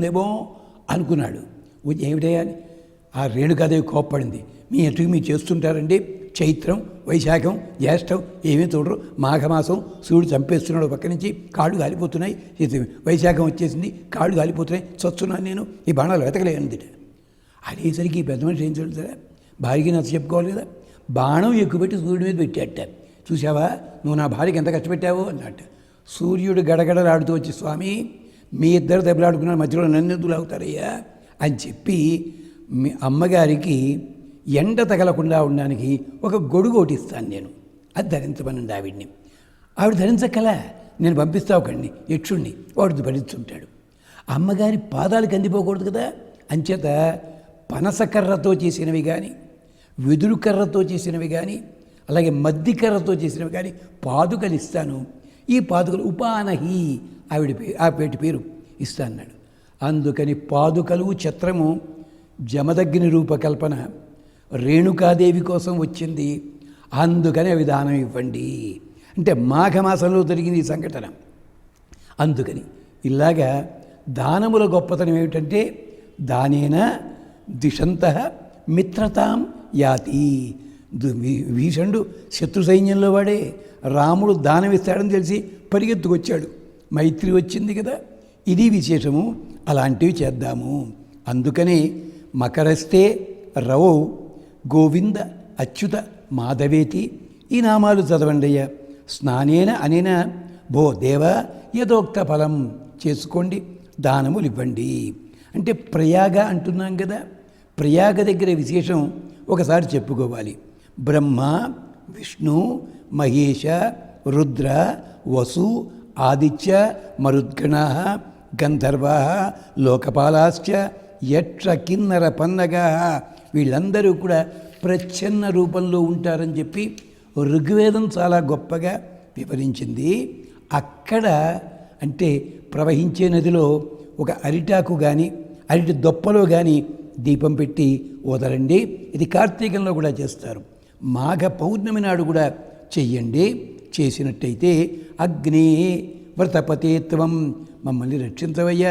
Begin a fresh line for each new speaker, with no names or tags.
వస్తుందేమో అనుకున్నాడు. వచ్చి ఏమిటయ్యా అని ఆ రేణుకాదేవి కోప్పడింది. మీ ఎటు మీరు చేస్తుంటారండి? చైత్రం వైశాఖం జ్యేష్టం ఏమీ చూడరు. మాఘమాసం సూర్యుడు చంపేస్తున్నాడు పక్క నుంచి కాళ్ళు కాలిపోతున్నాయి వైశాఖం వచ్చేసింది కాళ్ళు కాలిపోతున్నాయి చస్తున్నాను నేను ఈ బాణాలు వెతకలేనిది అదేసరికి ఈ పెద్ద మనిషి ఏం తెలుసా భార్యకి నచ్చ చెప్పుకోవాలి కదా? బాణం ఎక్కుపెట్టి సూర్యుడి మీద పెట్టాట. చూసావా నువ్వు నా భార్యకి ఎంత కష్టపెట్టావు అన్నట్టు. సూర్యుడు గడగడలాడుతూ వచ్చి స్వామి మీ ఇద్దరు దెబ్బలాడుకున్న మధ్యలో నన్ను ఎందుకు లాగుతారయ్యా? అని చెప్పి మీ అమ్మగారికి ఎండ తగలకుండా ఉండడానికి ఒక గొడుగు ఒకటి ఇస్తాను నేను. అది ధరించమనండి ఆవిడ్ని ఆవిడ ధరించకల నేను పంపిస్తా ఒకడిని యక్షుణ్ణి. వాడు భరించుంటాడు. అమ్మగారి పాదాలు కందిపోకూడదు కదా? అంచేత పనసకర్రతో చేసినవి కానీ వెదురు కర్రతో చేసినవి కానీ అలాగే మద్ది కర్రతో చేసినవి కానీ పాదుకలు ఇస్తాను. ఈ పాదుకలు ఉపానహి ఆవిడ పే ఆ పేటి పేరు ఇస్తాన్నాడు అందుకని పాదుకలు ఛత్రము జమదగ్ని రూపకల్పన రేణుకాదేవి కోసం వచ్చింది. అందుకని అవి దానం ఇవ్వండి. అంటే మాఘమాసంలో జరిగింది ఈ సంఘటన. అందుకని ఇలాగా దానముల గొప్పతనం ఏమిటంటే దానేన దిశంత మిత్రతాం యాతి. దు- భీషణుడు శత్రు సైన్యంలో వాడే రాముడు దానం ఇస్తాడని తెలిసి పరిగెత్తుకొచ్చాడు. మైత్రి వచ్చింది కదా ఇది విశేషము అలాంటివి చేద్దాము. అందుకని మకరస్తే రవౌ గోవింద అచ్యుత మాధవేతి ఈ నామాలు చదవండి అయ్యా స్నానేన అనేన భో దేవ యథోక్త ఫలం చేసుకోండి దానములు ఇవ్వండి. అంటే ప్రయాగ అంటున్నాం కదా ప్రయాగ దగ్గర విశేషం ఒకసారి చెప్పుకోవాలి. బ్రహ్మ విష్ణు మహేష రుద్ర వసు ఆదిత్య మరుద్గణ గంధర్వా లోకపాలాశ్చ యక్ష కిన్నర పన్నగా. వీళ్ళందరూ కూడా ప్రచ్ఛన్న రూపంలో ఉంటారని చెప్పి ఋగ్వేదం చాలా గొప్పగా వివరించింది. అక్కడ అంటే ప్రవహించే నదిలో ఒక అరిటాకు కానీ అరిటి దొప్పలో కానీ దీపం పెట్టి వదలండి ఇది కార్తీకంలో కూడా చేస్తారు. మాఘ పౌర్ణమి నాడు కూడా చెయ్యండి. చేసినట్టయితే అగ్నే వ్రతపతేత్వం మమ్మల్ని రక్షించవయ్యా.